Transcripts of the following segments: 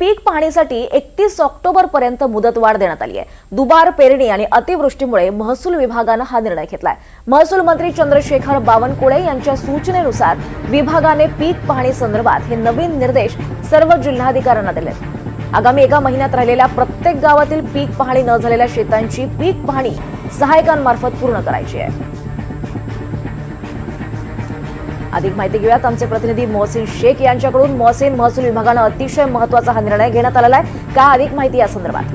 पीक पाहणीसाठी एकतीस ऑक्टोबर पर्यंत मुदतवाढ देण्यात आली आहे. दुबार पेरणी आणि अतिवृष्टीमुळे महसूल विभागानं हा निर्णय घेतलाय. महसूल मंत्री चंद्रशेखर बावनकुळे यांच्या सूचनेनुसार विभागाने पीक पाहणी संदर्भात हे नवीन निर्देश सर्व जिल्हाधिकाऱ्यांना दिले आगामी एका महिन्यात राहिलेल्या प्रत्येक गावातील पीक पाहणी न झालेल्या शेतांची पीक पाहणी सहायकांमार्फत पूर्ण करायची आहे. अधिक माहिती घेऊयात. आमचे प्रतिनिधी मोहसिन शेख यांच्याकडून. मोहसिन महसूल विभागानं अतिशय महत्त्वाचा हा निर्णय घेण्यात आलेला आहे. का अधिक माहिती या संदर्भात?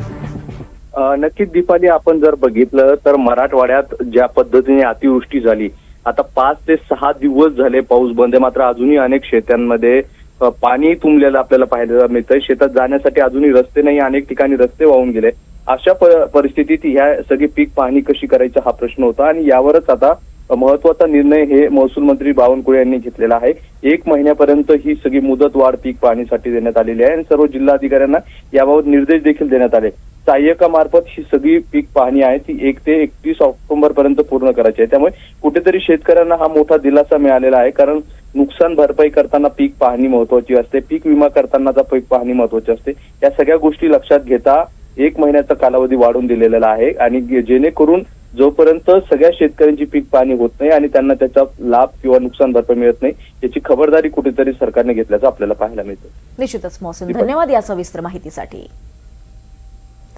नक्कीच दीपाली आपण जर बघितलं तर मराठवाड्यात ज्या पद्धतीने अतिवृष्टी झाली आता पाच ते सहा दिवस झाले पाऊस बंद मात्र अजूनही अनेक शेतांमध्ये पाणी तुंबलेलं आपल्याला पाहायला मिळतंय. शेतात जाण्यासाठी अजूनही रस्ते नाही अनेक ठिकाणी रस्ते वाहून गेले. अशा परिस्थितीत ह्या सगळी पीक पाहणी कशी करायचा हा प्रश्न होता आणि यावरच आता महत्त्वाचा निर्णय हे महसूल मंत्री बावनकुळे यांनी घेतलेला आहे. एक महिन्यापर्यंत ही सगळी मुदत वाढ पीक पाहणीसाठी देण्यात आलेली आहे आणि सर्व जिल्हाधिकाऱ्यांना याबाबत निर्देश देखील देण्यात आले. सहाय्यकामार्फत ही सगळी पीक पाहणी आहे ती एक ते एकतीस ऑक्टोबर पर्यंत पूर्ण करायची आहे. त्यामुळे कुठेतरी शेतकऱ्यांना हा मोठा दिलासा मिळालेला आहे कारण नुकसान भरपाई करताना पीक पाहणी महत्वाची असते पीक विमा करतानाचा पीक पाहणी महत्वाची असते. या सगळ्या गोष्टी लक्षात घेता एक महिन्याचा कालावधी वाढून दिलेला आहे आणि जेणेकरून जोपर्यंत सगळ्या शेतकऱ्यांची पीक पाणी होत नाही आणि त्यांना त्याचा लाभ किंवा नुकसान भरपाई मिळत नाही याची खबरदारी कुठेतरी सरकारने घेतल्याचं आपल्याला पाहायला मिळतं. निश्चितच मोहसिन धन्यवाद या सविस्तर माहितीसाठी.